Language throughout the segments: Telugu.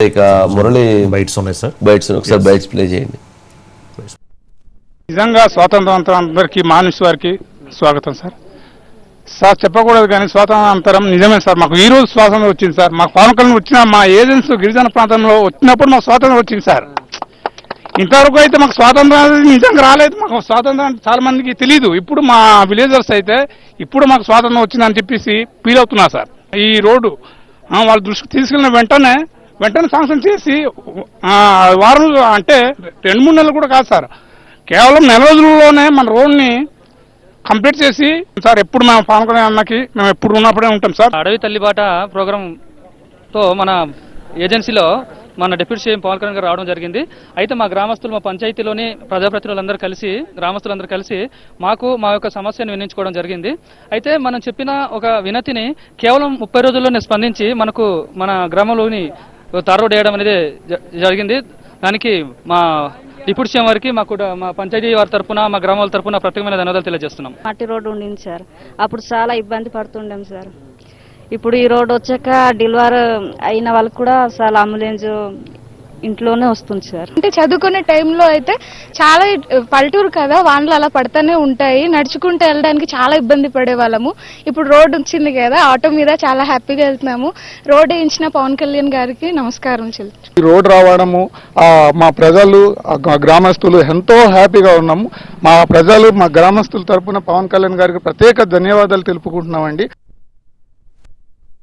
ఇక మురళి బైట్స్ ఉన్నాయి సార్ బైట్స్ ఒకసారి బైట్స్ ప్లే చేయండి. నిజంగా స్వాతంత్రం అందరికీ మానుష్ వారికి స్వాగతం సార్ సార్ చెప్పకూడదు కానీ స్వాతంత్రం నిజమే సార్ మాకు ఈ రోజు స్వాతంత్రం వచ్చింది సార్ మాకు పవన్ కళ్యాణ్ వచ్చిన మా ఏజెన్సీ గిరిజన ప్రాంతంలో వచ్చినప్పుడు మాకు స్వాతంత్రం వచ్చింది సార్ ఇంతవరకు అయితే మాకు స్వాతంత్రం అనేది నిజంగా రాలేదు. మాకు స్వాతంత్రం అంటే చాలా మందికి తెలియదు ఇప్పుడు మా విలేజర్స్ అయితే ఇప్పుడు మాకు స్వాతంత్రం వచ్చిందని చెప్పేసి ఫీల్ అవుతున్నారు సార్ ఈ రోడ్డు వాళ్ళ దృష్టికి తీసుకెళ్ళిన వెంటనే వెంటనే శాంక్షన్ చేసి వారం అంటే రెండు మూడు నెలలు కూడా కాదు సార్. కేవలం నెల రోజుల్లోనే మన రోడ్ని కంప్లీట్ చేసి సార్ ఎప్పుడు మేము పవన్ అన్నకి మేము ఎప్పుడు ఉన్నప్పుడే ఉంటాం సార్. అడవి తల్లిబాట ప్రోగ్రాంతో మన ఏజెన్సీలో మన డిప్యూటీ సీఎం పవన్ కళ్యాణ్ గారు రావడం జరిగింది. అయితే మా గ్రామస్తులు మా పంచాయతీలోని ప్రజాప్రతినిధులందరూ కలిసి గ్రామస్తులందరూ కలిసి మాకు మా యొక్క సమస్యను వినించుకోవడం జరిగింది. అయితే మనం చెప్పిన ఒక వినతిని కేవలం ముప్పై రోజుల్లోనే స్పందించి మనకు మన గ్రామంలోని తార్ రోడ్ వేయడం అనేది జ- జరిగింది. దానికి మా డిప్యూటీ సీఎం వారికి మా కూడా మా పంచాయతీ వారి తరపున మా గ్రామాల తరపున ప్రత్యేకమైన ధన్యవాదాలు తెలియజేస్తున్నాం. మట్టి రోడ్డు ఉండింది సార్. అప్పుడు చాలా ఇబ్బంది పడుతుండం సార్. ఇప్పుడు ఈ రోడ్డు వచ్చాక డెలివర్ అయిన వాళ్ళకి కూడా చాలా అంబులెన్స్ ఇంట్లోనే వస్తుంది సార్. అంటే చదువుకునే టైంలో అయితే చాలా పల్లెటూరు కదా వానలు అలా పడతానే ఉంటాయి. నడుచుకుంటూ వెళ్ళడానికి చాలా ఇబ్బంది పడేవాళ్ళము. ఇప్పుడు రోడ్ వచ్చింది కదా ఆటో మీద చాలా హ్యాపీగా వెళ్తున్నాము. రోడ్ వేయించిన పవన్ కళ్యాణ్ గారికి నమస్కారం చెల్లి ఈ రోడ్ రావడము మా ప్రజలు గ్రామస్తులు ఎంతో హ్యాపీగా ఉన్నాము. మా ప్రజలు మా గ్రామస్తుల తరపున పవన్ కళ్యాణ్ గారికి ప్రత్యేక ధన్యవాదాలు తెలుపుకుంటున్నామండి.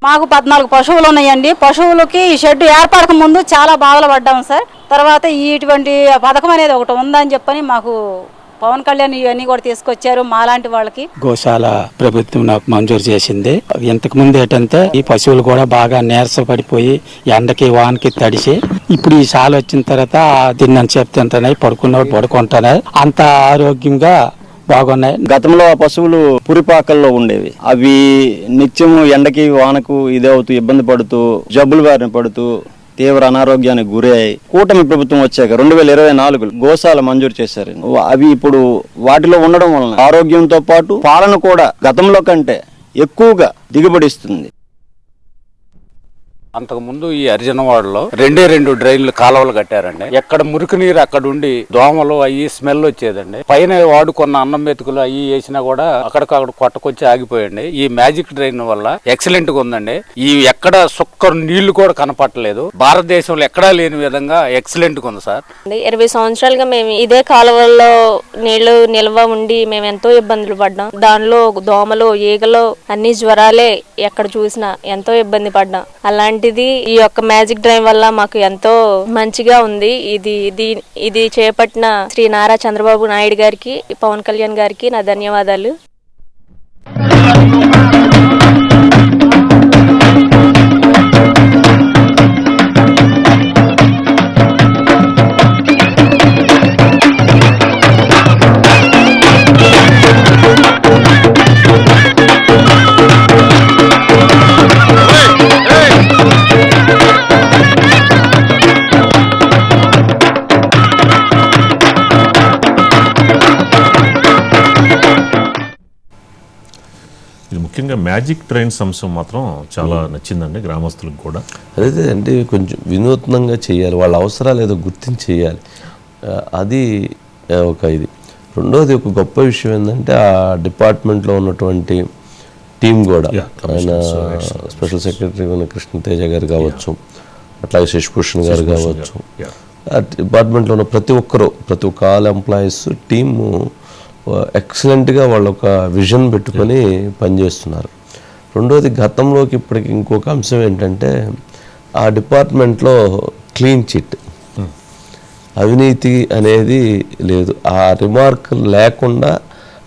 మాకు పద్నాలుగు పశువులు ఉన్నాయండి. పశువులకి ఈ షెడ్ ఏర్పడక ముందు చాలా బాధలు పడ్డాము సార్. తర్వాత ఇటువంటి పథకం అనేది ఒకటి ఉందని చెప్పని మాకు పవన్ కళ్యాణ్ ఇవన్నీ కూడా తీసుకొచ్చారు మాలాంటి వాళ్ళకి. గోశాల ప్రభుత్వం నాకు మంజూరు చేసింది. ఇంతకు ముందు ఏంటంటే ఈ పశువులు కూడా బాగా నీరస పడిపోయి ఎండకి వానకి తడిసి ఇప్పుడు ఈ సాలు వచ్చిన తర్వాత దీన్ని సేపు పడుకున్న పడుకున్నప్పుడు పడుకుంటున్నాయి అంత ఆరోగ్యంగా బాగున్నాయి. గతంలో ఆ పశువులు పురిపాకల్లో ఉండేవి. అవి నిత్యము ఎండకి వానకు ఇదే అవుతూ ఇబ్బంది పడుతూ జబ్బులు బారిన పడుతూ తీవ్ర అనారోగ్యానికి గురి అయ్యి కూటమి ప్రభుత్వం వచ్చాక రెండు వేల ఇరవై నాలుగు గోశాల మంజూరు చేశారు. అవి ఇప్పుడు వాటిలో ఉండడం వలన ఆరోగ్యంతో పాటు పాలన కూడా గతంలో కంటే ఎక్కువగా దిగుబడిస్తుంది అంతకుముందు ఈ అర్జునవాడలో రెండే రెండు డ్రైన్లు కాలువలు కట్టారండి. ఎక్కడ మురికి నీరు అక్కడ ఉండి దోమలు అయ్యి స్మెల్ వచ్చేదండి. పైన వాడుకున్న అన్నం మెతుకులు అయ్యి వేసినా కూడా అక్కడికక్కడ కొట్టకొచ్చి ఆగిపోయండి. ఈ మ్యాజిక్ డ్రైన్ వల్ల ఎక్సలెంట్గా ఉందండి. ఈ ఎక్కడ సుక్కరు నీళ్ళు కూడా కనపట్టలేదు. భారతదేశంలో ఎక్కడా లేని విధంగా ఎక్సలెంట్గా ఉంది సార్. ఇరవై సంవత్సరాలుగా మేము ఇదే కాలువల్లో నీళ్ళు నిల్వ ఉండి మేము ఎంతో ఇబ్బందులు పడ్డాం. దానిలో దోమలు ఈగలు అన్ని జ్వరాలే ఎక్కడ చూసినా ఎంతో ఇబ్బంది పడ్డాం. అలాంటి అలాంటిది ఈ యొక్క మ్యాజిక్ డ్రైవ్ వల్ల మాకు ఎంతో మంచిగా ఉంది. ఇది ఇది ఇది చేపట్టిన శ్రీ నారా చంద్రబాబు నాయుడు గారికి పవన్ కళ్యాణ్ గారికి నా ధన్యవాదాలు. మ్యాజిక్ ట్రైన్స్ అంశం మాత్రం చాలా నచ్చిందండి గ్రామస్తులకు కూడా. అదైతే అంటే కొంచెం వినూత్నంగా చేయాలి వాళ్ళ అవసరాలు ఏదో గుర్తించి చేయాలి. అది ఒక ఇది. రెండోది ఒక గొప్ప విషయం ఏంటంటే ఆ డిపార్ట్మెంట్లో ఉన్నటువంటి టీం కూడా. ఆయన స్పెషల్ సెక్రటరీ ఉన్న కృష్ణతేజ గారు కావచ్చు అట్లాగే శశిభూషణ్ గారు కావచ్చు. డిపార్ట్మెంట్లో ఉన్న ప్రతి ఒక్కరు ప్రతి ఒక్క ఆల్ ఎంప్లాయీస్ టీము ఎక్సలెంట్గా వాళ్ళు ఒక విజన్ పెట్టుకొని పనిచేస్తున్నారు. రెండోది గతంలోకి ఇప్పటికి ఇంకొక అంశం ఏంటంటే ఆ డిపార్ట్మెంట్లో క్లీన్ చిట్. అవినీతి అనేది లేదు. ఆ రిమార్క్ లేకుండా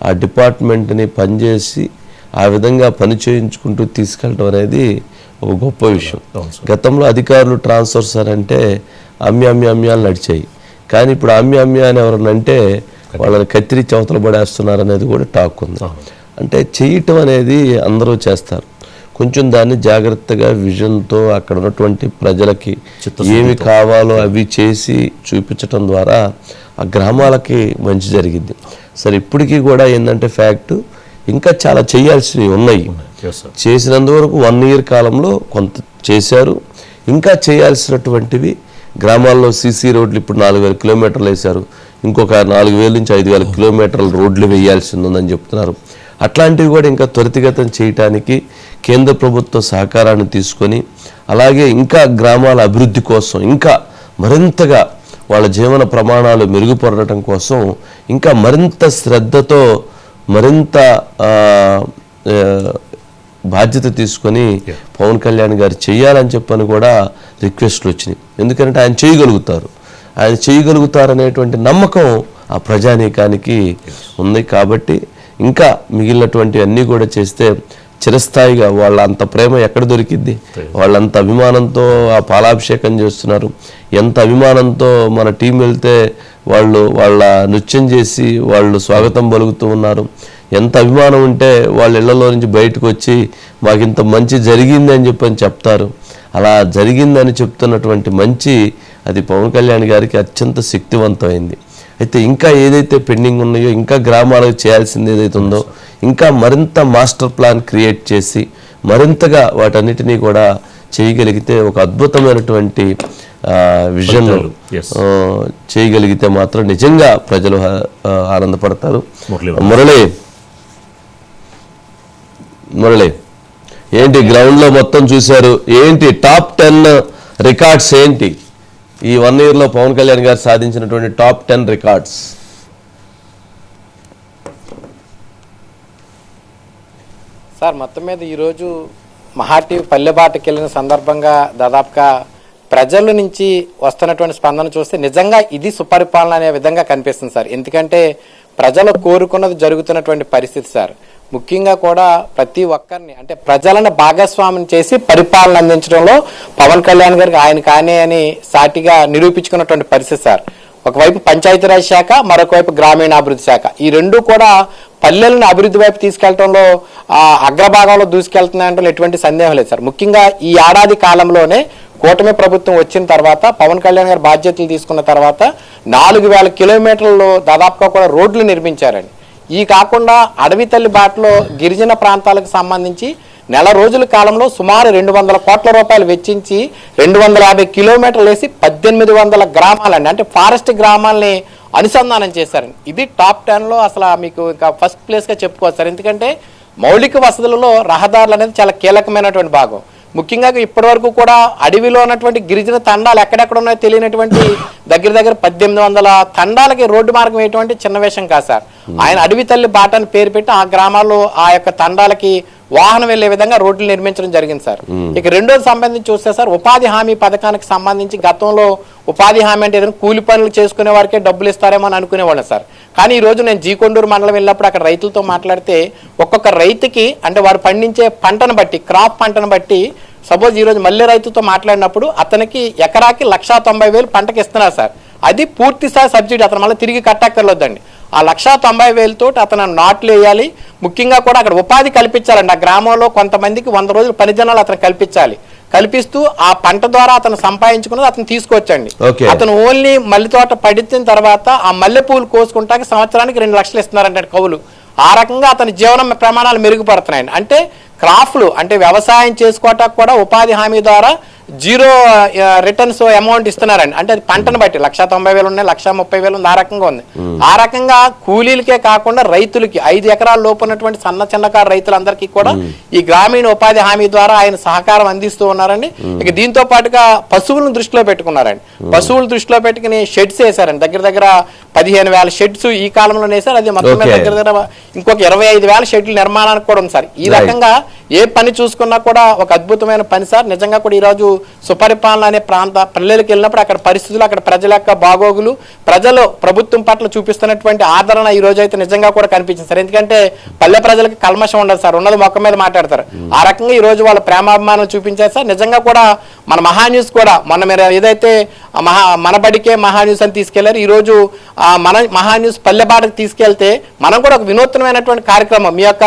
ఆ డిపార్ట్మెంట్ని పనిచేసి ఆ విధంగా పని చేయించుకుంటూ తీసుకెళ్ళడం అనేది ఒక గొప్ప విషయం. గతంలో అధికారులు ట్రాన్స్ఫర్స్ అని అంటే అమ్యాలు నడిచాయి. కానీ ఇప్పుడు అమ్మి అమ్మి అని ఎవరన్నా అంటే వాళ్ళని కత్తిరించి అవతల పడేస్తున్నారు అనేది కూడా టాక్ ఉంది. అంటే చేయటం అనేది అందరూ చేస్తారు. కొంచెం దాన్ని జాగ్రత్తగా విజన్తో అక్కడ ఉన్నటువంటి ప్రజలకి ఏమి కావాలో అవి చేసి చూపించటం ద్వారా ఆ గ్రామాలకి మంచి జరిగింది. సరే ఇప్పటికీ కూడా ఏంటంటే ఫ్యాక్ట్ ఇంకా చాలా చేయాల్సినవి ఉన్నాయి. చేసినందువరకు వన్ ఇయర్ కాలంలో కొంత చేశారు. ఇంకా చేయాల్సినటువంటివి గ్రామాల్లో సీసీ రోడ్లు ఇప్పుడు నాలుగు వేల కిలోమీటర్లు వేశారు. ఇంకొక నాలుగు వేల నుంచి ఐదు వేల కిలోమీటర్ల రోడ్లు వేయాల్సి ఉందని చెప్తున్నారు. అట్లాంటివి కూడా ఇంకా త్వరితగతం చేయటానికి కేంద్ర ప్రభుత్వ సహకారాన్ని తీసుకొని అలాగే ఇంకా గ్రామాల అభివృద్ధి కోసం ఇంకా మరింతగా వాళ్ళ జీవన ప్రమాణాలు మెరుగుపడటం కోసం ఇంకా మరింత శ్రద్ధతో మరింత బాధ్యత తీసుకొని పవన్ కళ్యాణ్ గారు చేయాలని చెప్పని కూడా రిక్వెస్ట్లు వచ్చినాయి. ఎందుకంటే ఆయన చేయగలుగుతారు. ఆయన చేయగలుగుతారనేటువంటి నమ్మకం ఆ ప్రజానీకానికి ఉంది కాబట్టి ఇంకా మిగిలినటువంటి అన్నీ కూడా చేస్తే చిరస్థాయిగా వాళ్ళ అంత ప్రేమ ఎక్కడ దొరికిద్ది? వాళ్ళంత అభిమానంతో ఆ పాలాభిషేకం చేస్తున్నారు. ఎంత అభిమానంతో మన టీం వెళ్తే వాళ్ళు వాళ్ళ నృత్యం చేసి వాళ్ళు స్వాగతం పలుకుతూ ఉన్నారు. ఎంత అభిమానం ఉంటే వాళ్ళ ఇళ్ళలో నుంచి బయటకు వచ్చి మాకు ఇంత మంచి జరిగింది అని చెప్పని చెప్తారు. అలా జరిగిందని చెప్తున్నటువంటి మంచి అది పవన్ కళ్యాణ్ గారికి అత్యంత శక్తివంతమైంది. అయితే ఇంకా ఏదైతే పెండింగ్ ఉన్నాయో ఇంకా గ్రామాలకు చేయాల్సింది ఏదైతే ఉందో ఇంకా మరింత మాస్టర్ ప్లాన్ క్రియేట్ చేసి మరింతగా వాటన్నిటినీ కూడా చేయగలిగితే ఒక అద్భుతమైనటువంటి విజన్. చేయగలిగితే మాత్రం నిజంగా ప్రజలు ఆనందపడతారు. మురళి. మురళి. ఏంటి గ్రౌండ్లో మొత్తం చూశారు? ఏంటి టాప్ టెన్ రికార్డ్స్ ఏంటి? ఈ వన్ ఇయర్లో పవన్ కళ్యాణ్ గారు సాధించినటువంటి టాప్ టెన్ రికార్డ్స్ సార్ మొత్తం మీద ఈరోజు మహాటి పల్లెబాటకి వెళ్ళిన సందర్భంగా దాదాపుగా ప్రజల నుంచి వస్తున్నటువంటి స్పందన చూస్తే నిజంగా ఇది సుపరిపాలన అనే విధంగా కనిపిస్తుంది సార్. ఎందుకంటే ప్రజలు కోరుకున్నది జరుగుతున్నటువంటి పరిస్థితి సార్. ముఖ్యంగా కూడా ప్రతి ఒక్కరిని అంటే ప్రజలను భాగస్వామ్యం చేసి పరిపాలన అందించడంలో పవన్ కళ్యాణ్ గారికి ఆయన కానే అని సాటిగా నిరూపించుకున్నటువంటి పరిస్థితి సార్. ఒకవైపు పంచాయతీరాజ్ శాఖ మరొకవైపు గ్రామీణాభివృద్ధి శాఖ. ఈ రెండు కూడా పల్లెలను అభివృద్ధి వైపు తీసుకెళ్ళడంలో ఆ, అగ్రభాగంలో దూసుకెళ్తున్నాయంటే ఎటువంటి సందేహం లేదు సార్. ముఖ్యంగా ఈ ఏడాది కాలంలోనే కూటమి ప్రభుత్వం వచ్చిన తర్వాత పవన్ కళ్యాణ్ గారు బాధ్యతలు తీసుకున్న తర్వాత నాలుగు వేల కిలోమీటర్లు దాదాపుగా కూడా రోడ్లు నిర్మించారండి. ఈ కాకుండా అడవి తల్లి బాటలో గిరిజన ప్రాంతాలకు సంబంధించి నెల రోజుల కాలంలో సుమారు రెండు వందల కోట్ల రూపాయలు వెచ్చించి రెండు వందల యాభై కిలోమీటర్లు వేసి పద్దెనిమిది వందల గ్రామాలండి. అంటే ఫారెస్ట్ గ్రామాలని అనుసంధానం చేశారండి. ఇది టాప్ టెన్లో అసలు మీకు ఇంకా ఫస్ట్ ప్లేస్గా చెప్పుకోవచ్చు సార్. ఎందుకంటే మౌలిక వసతులలో రహదారులు అనేది చాలా కీలకమైనటువంటి భాగం. ముఖ్యంగా ఇప్పటి వరకు కూడా అడవిలో ఉన్నటువంటి గిరిజన తండాలు ఎక్కడెక్కడ ఉన్నాయో తెలియనటువంటి దగ్గర దగ్గర పద్దెనిమిది వందల తండాలకి రోడ్డు మార్గం వేయటువంటి చిన్న విషయం కాదు సార్. ఆయన అడవి తల్లి బాట అని పేరు పెట్టి ఆ గ్రామాల్లో ఆ యొక్క తండాలకి వాహనం వెళ్ళే విధంగా రోడ్లు నిర్మించడం జరిగింది సార్. ఇక రెండోది సంబంధించి చూస్తే సార్ ఉపాధి హామీ పథకానికి సంబంధించి గతంలో ఉపాధి హామీ అంటే ఏదైనా కూలి పనులు చేసుకునే వారికే డబ్బులు ఇస్తారేమో అని అనుకునేవాళ్ళం సార్. కానీ ఈ రోజు నేను జీకొండూరు మండలం వెళ్ళినప్పుడు అక్కడ రైతులతో మాట్లాడితే ఒక్కొక్క రైతుకి అంటే వారు పండించే పంటను బట్టి క్రాప్ పంటను బట్టి సపోజ్ ఈ రోజు మళ్ళీ రైతుతో మాట్లాడినప్పుడు అతనికి ఎకరాకి లక్షా తొంభై వేలు పంటకి ఇస్తున్నారు సార్. అది పూర్తి స్థాయి సబ్సిడీ అతను మళ్ళీ తిరిగి కట్టక్కర్లేదండి. ఆ లక్షా తొంభై వేలతో అతను నాట్లు వేయాలి. ముఖ్యంగా కూడా అక్కడ ఉపాధి కల్పించాలండి. ఆ గ్రామంలో కొంతమందికి వంద రోజులు పని జనాలు అతను కల్పించాలి. కల్పిస్తూ ఆ పంట ద్వారా అతను సంపాదించుకున్నది అతను తీసుకొచ్చండి. అతను ఓన్లీ మల్లె తోట పడిచిన తర్వాత ఆ మల్లె పూలు కోసుకుంటాకి సంవత్సరానికి రెండు లక్షలు ఇస్తున్నారంటే కవులు. ఆ రకంగా అతని జీవన ప్రమాణాలు మెరుగుపడుతున్నాయండి. అంటే క్రాఫ్ట్లు అంటే వ్యవసాయం చేసుకోవటానికి కూడా ఉపాధి హామీ ద్వారా జీరో రిటర్న్స్ అమౌంట్ ఇస్తున్నారండి. అంటే అది పంటను బట్టి లక్ష తొంభై వేలు ఉన్నాయి లక్ష ముప్పై వేలు ఉంది ఆ రకంగా ఉంది. ఆ రకంగా కూలీలకే కాకుండా రైతులకి ఐదు ఎకరాల లోపు ఉన్నటువంటి సన్న చిన్నకారు రైతులందరికీ కూడా ఈ గ్రామీణ ఉపాధి హామీ ద్వారా ఆయన సహకారం అందిస్తూ ఉన్నారండి. ఇక దీంతో పాటుగా పశువులను దృష్టిలో పెట్టుకున్నారండి. పశువులు దృష్టిలో పెట్టుకుని షెడ్స్ వేశారండి. దగ్గర దగ్గర పదిహేను వేల షెడ్స్ ఈ కాలంలో వేశారు. అది మొత్తం. దగ్గర దగ్గర ఇంకొక ఇరవై ఐదు వేల షెడ్ల నిర్మాణానికి కూడా ఉంది సార్. ఈ. రకంగా ఏ పని చూసుకున్నా కూడా ఒక అద్భుతమైన పని సార్. నిజంగా కూడా ఈరోజు సుపరిపాలన అనే ప్రాంత పల్లెలకు వెళ్ళినప్పుడు అక్కడ పరిస్థితులు అక్కడ ప్రజల యొక్క బాగోగులు ప్రజలు ప్రభుత్వం పట్ల చూపిస్తున్నటువంటి ఆదరణ ఈ రోజు అయితే నిజంగా కూడా కనిపించింది సార్. ఎందుకంటే పల్లె ప్రజలకు కల్మషం ఉండదు సార్. ఉన్నది మొక్క మీద మాట్లాడతారు. ఆ రకంగా ఈ రోజు వాళ్ళ ప్రేమాభిమానం చూపించారు సార్. నిజంగా కూడా మన మహా న్యూస్ కూడా మొన్న మీరు ఏదైతే మహా మన బడికే మహా న్యూస్ అని తీసుకెళ్ళారు ఈ రోజు ఆ మన మహా న్యూస్ పల్లె బాటకు తీసుకెళ్తే మనం కూడా ఒక వినూత్నమైనటువంటి కార్యక్రమం మీ యొక్క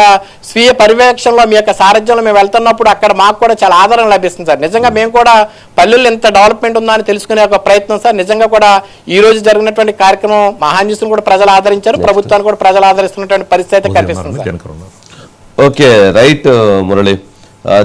స్వీయ పర్యవేక్షణలో మీ యొక్క సారథ్యంలో మేము వెళ్తున్నప్పుడు అక్కడ మాకు కూడా చాలా ఆదరణ లభిస్తుంది సార్. నిజంగా మేము కూడా పల్లెల్లో ఎంత డెవలప్మెంట్ ఉందా అని తెలుసుకునే ఒక ప్రయత్నం సార్. నిజంగా కూడా ఈ రోజు జరిగినటువంటి కార్యక్రమం మహా న్యూస్ కూడా ప్రజలు ఆదరించారు. ప్రభుత్వాన్ని కూడా ప్రజలు ఆదరిస్తున్నటువంటి పరిస్థితి అయితే కనిపిస్తుంది ఓకే రైట్ మురళి.